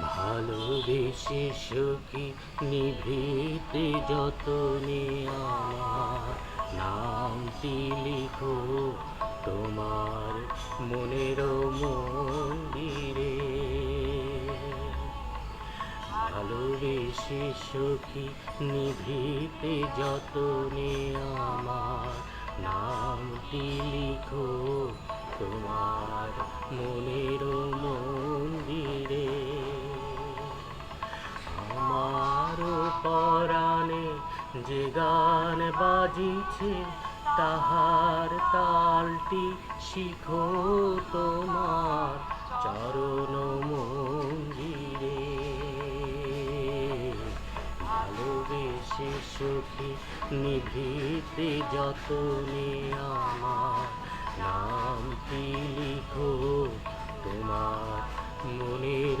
ভালোবেসে সখী নিভৃতে যতনে আমার নামটি লিখো। তোমার মনের মন্দিরে। ভালোবেসে সখী নিভৃতে যতনে আমার নামটি লিখো। তোমার মনের পরাণে যে গান বাজিছে, তাহার তালটি শিখো তোমার চরণ মন্দিরে। ভালোবেসে সখী নিভৃতে যতনে আমার নামটি লিখো, তোমার মনের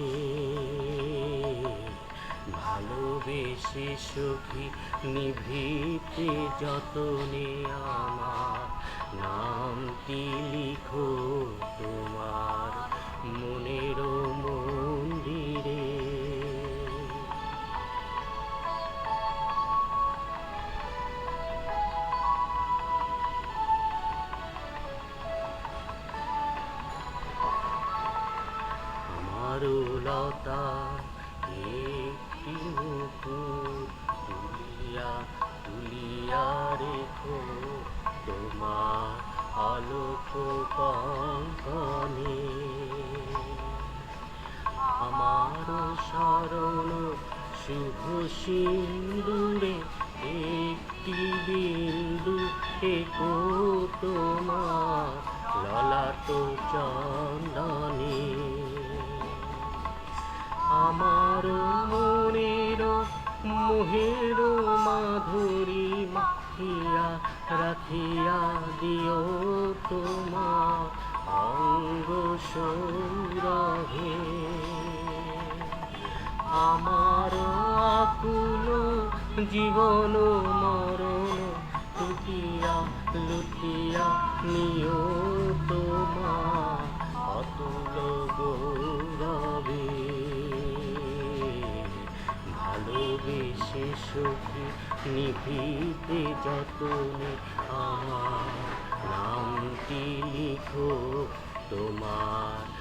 ভালোবেসে সখী নিভৃতে যতনে আমার। নাম নামটি লিখো তোমার মনের মন্দিরে। আমার লতা মুকুর তুলিয়া তুলিয়া রেখো, তোমার আলোক কঙ্কনে। আমার শরণ শুভ সিন্দুরে, একটি বিন্দু একো তোমার ললাট চন্দনে। আমার মোহের মাধুরী মাখিয়া রাখিয়া দিও তোমার অঙ্গ সৌরভে। আমার আকুল জীবন মরণ টুটিয়া লুটিয়া নিও তোমার। অতুল সখী নিভিতে যতনে আমার নামটি লিখো তোমার